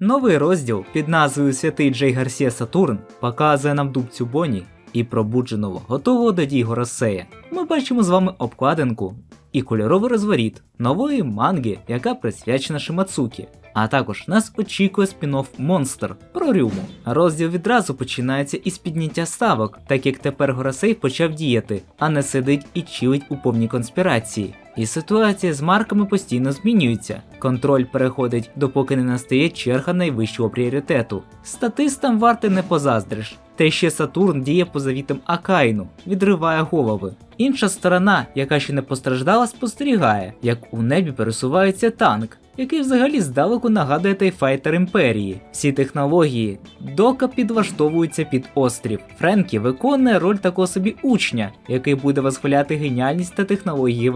Новий розділ під назвою Святий Джей Гарсія Сатурн показує нам дубцю Боні і пробудженого, готового до дій Горосея. Ми бачимо з вами обкладинку і кольоровий розворіт нової манги, яка присвячена Шимацукі. А також нас очікує спін-офф Монстр про Рюму. Розділ відразу починається із підняття ставок, так як тепер Горосей почав діяти, а не сидить і чилить у повній конспірації. І ситуація з марками постійно змінюється. Контроль переходить, допоки не настає черга найвищого пріоритету. Статистам варти не позаздриш. Те ще Сатурн діє по завітам Акаїну, відриває голови. Інша сторона, яка ще не постраждала, спостерігає, як у небі пересувається танк, який взагалі здалеку нагадує тайфайтер імперії. Всі технології дока підлаштовуються під острів. Френкі виконує роль такого собі учня, який буде восхваляти геніальність та технології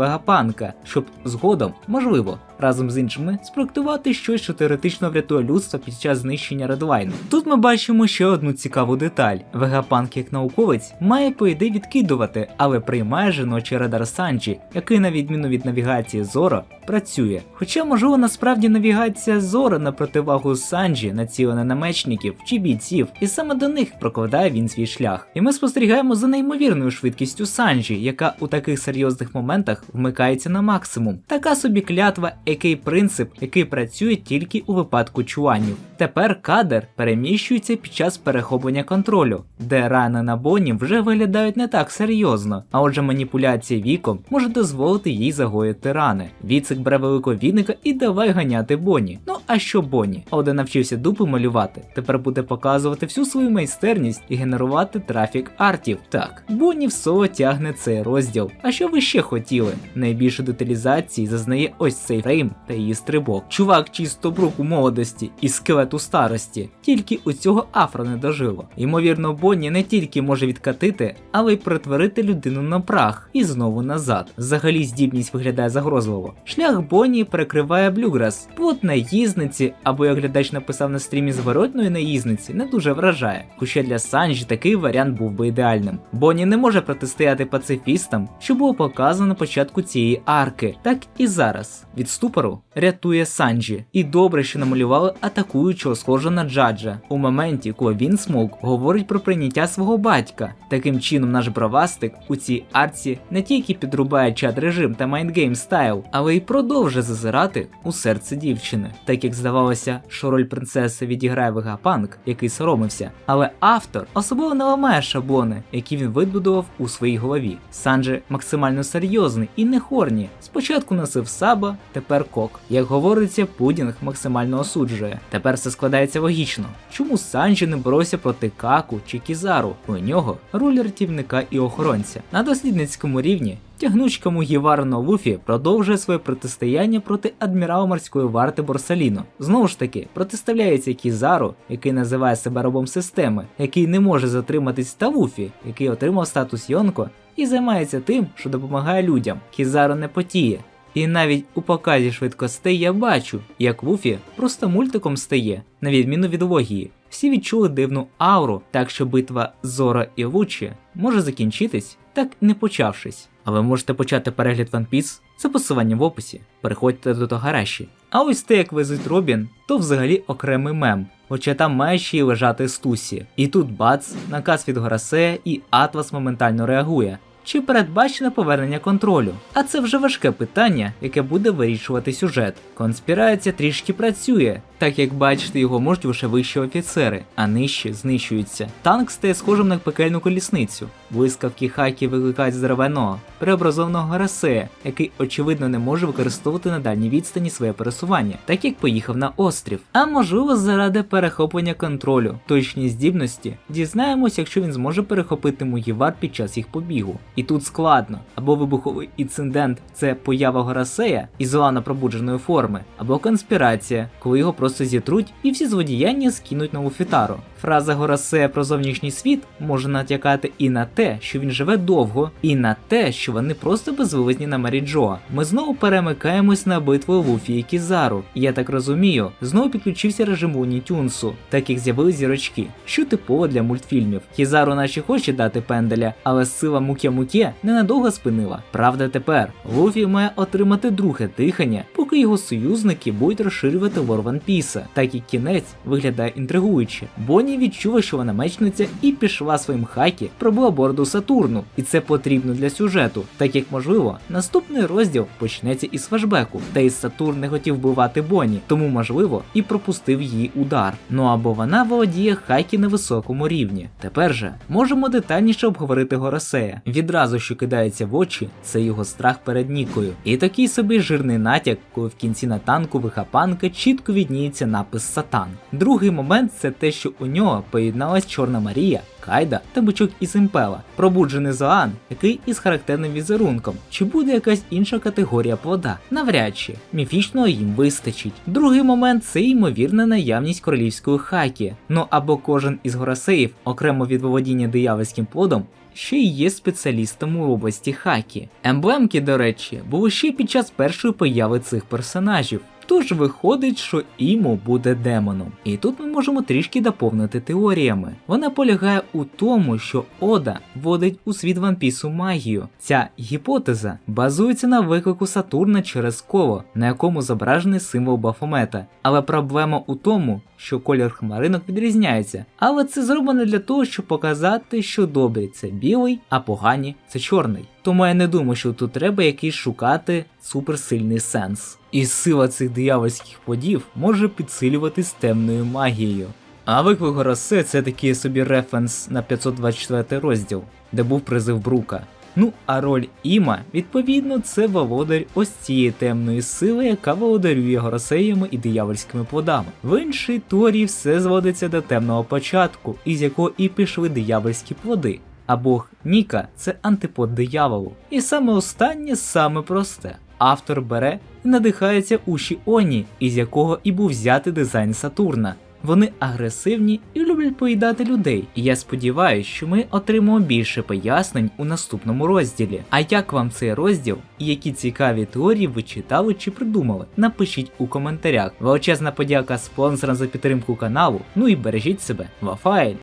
Вегапанка, щоб згодом, можливо, разом з іншими спроектувати щось, що теоретично врятує людство під час знищення Редлайну. Тут ми бачимо ще одну цікаву деталь: Вегапанк як науковець має по ідеї відкидувати, але приймає жіночий радар Санджі, який, на відміну від навігації Зоро, працює. Хоча, можливо, насправді навігація Зоро на противагу Санджі націлена на мечників чи бійців, і саме до них прокладає він свій шлях. І ми спостерігаємо за неймовірною швидкістю Санджі, яка у таких серйозних моментах вмикається на максимум. Така собі клятва, який принцип, який працює тільки у випадку чуанів. Тепер кадр переміщується під час перехоплення контролю, де рани на Боні вже виглядають не так серйозно, а отже маніпуляція віком може дозволити їй загоїти рани. Віцик бере великого віника і давай ганяти Боні. Ну а що Боні? Один навчився дупи малювати, тепер буде показувати всю свою майстерність і генерувати трафік артів. Так, Боні в соло тягне цей розділ. А що ви ще хотіли? Найбільше деталізації зазнає ось цей фрейм та її стрибок. Чувак чисто брук у молодості і скелет у старості. Тільки у цього афро не дожило. Ймовірно, Бонні не тільки може відкатити, але й перетворити людину на прах і знову назад. Взагалі здібність виглядає загрозливо. Шлях Бонні перекриває блюграс. Плот наїзниці, або як глядач написав на стрімі зворотної наїзниці, не дуже вражає. Хоча для Санджі такий варіант був би ідеальним. Бонні не може протистояти пацифістам, що було показано на початку цієї арки, так і зараз. Від ступору рятує Санджі. І добре, що намалювали атакуючого схожого на Джаджа у моменті, коли він смог говорить про прийняття свого батька. Таким чином, наш бравастик у цій арці не тільки підрубає чат режим та майндгейм стайл, але й продовжує зазирати у серце дівчини, так як здавалося, що роль принцеси відіграє Вегапанк, який соромився. Але автор особливо не ламає шаблони, які він вибудував у своїй голові. Санджи максимально серйозний і не хорні. Спочатку носив саба, тепер кок. Як говориться, пудінг максимально осуджує. Тепер все складається логічно. Чому Санджі не боровся проти Каку чи Кізару? У нього роль рятівника і охоронця. На дослідницькому рівні Тягнучка Мугівара Новуфі продовжує своє протистояння проти адмірала морської варти Борсаліно. Знову ж таки, протиставляється Кізару, який називає себе рабом системи, який не може затриматись та Вуфі, який отримав статус Йонко і займається тим, що допомагає людям. Кізару не потіє. І навіть у показі швидкостей я бачу, як Вуфі просто мультиком стає, на відміну від логії. Всі відчули дивну ауру, так що битва Зора і Лучі може закінчитись, так і не почавшись. А ви можете почати перегляд One Piece за посиланням в описі. Переходьте до Тогараші. А ось те, як везуть Робін, то взагалі окремий мем. Хоча там має ще й лежати Стусі. І тут бац, наказ від Горасея, і Атлас моментально реагує. Чи передбачене повернення контролю? А це вже важке питання, яке буде вирішувати сюжет. Конспірація трішки працює, так як бачите, його можуть лише вищі офіцери, а нижчі знищуються. Танк стає схожим на пекельну колісницю. Блискавки хакі викликають здоровеного, преобразованого Гарасея, який очевидно не може використовувати на дальній відстані своє пересування, так як поїхав на острів. А можливо, заради перехоплення контролю, точні здібності, дізнаємось, якщо він зможе перехопити Мугівар під час їх побігу. І тут складно, або вибуховий інцидент це поява Горасея із зелано пробудженої форми, або конспірація, коли його просто зітруть і всі злодіяння скинуть на Уфітаро. Фраза Горосея про зовнішній світ може натякати і на те, що він живе довго, і на те, що вони просто безвивезні на Мері Джоа. Ми знову перемикаємось на битву Луфі і Кізару. Я так розумію, знову підключився режим Луні Тюнсу, так як з'явились зірочки, що типово для мультфільмів. Кізару наче хоче дати пенделя, але сила Муке Муке ненадовго спинила. Правда, тепер Луфі має отримати друге дихання, поки його союзники будуть розширювати лор Ван Піса. Так і кінець виглядає інтригуюче. Бонні відчула, що вона мечниця і пішла своїм хакі, пробила бороду Сатурну, і це потрібно для сюжету, так як можливо, наступний розділ почнеться із флешбеку, де із Сатурн не хотів вбивати Бонні, тому можливо і пропустив її удар. Ну або вона володіє хакі на високому рівні. Тепер же можемо детальніше обговорити Горосея. Відразу, що кидається в очі, це його страх перед Нікою. І такий собі жирний натяк, коли в кінці на танку вихапанка чітко відніється напис Сатан. Другий момент це те, що у нього поєдналась Чорна Марія. Кайда та бичок із імпела, пробуджений Зоан, який із характерним візерунком. Чи буде якась інша категорія плода? Навряд чи міфічного їм вистачить. Другий момент це ймовірна наявність королівської хакі. Ну або кожен із горосеїв, окремо від володіння диявольським плодом, ще й є спеціалістом у області хакі. Емблемки, до речі, були ще під час першої появи цих персонажів. Тож виходить, що Імо буде демоном. І тут ми можемо трішки доповнити теоріями. Вона полягає у тому, що Ода вводить у світ вампісу магію. Ця гіпотеза базується на виклику Сатурна через коло, на якому зображений символ Бафомета. Але проблема у тому, що колір хмаринок відрізняється. Але це зроблено для того, щоб показати, що добрі це білий, а погані це чорний. Тому я не думаю, що тут треба якийсь шукати суперсильний сенс. І сила цих диявольських подів може підсилюватись темною магією. А виклик це такий собі референс на 524 розділ, де був призив Брука. Ну, а роль Іма, відповідно, це володар ось цієї темної сили, яка володарює горосеями і диявольськими плодами. В іншій теорії все зводиться до темного початку, із якого і пішли диявольські плоди. А бог Ніка це антипод дияволу. І саме останнє саме просте. Автор бере і надихається уші Оні, із якого і був взятий дизайн Сатурна. Вони агресивні і люблять поїдати людей. І я сподіваюся, що ми отримаємо більше пояснень у наступному розділі. А як вам цей розділ і які цікаві теорії ви читали чи придумали? Напишіть у коментарях. Величезна подяка спонсорам за підтримку каналу. Ну і бережіть себе. Вафайль!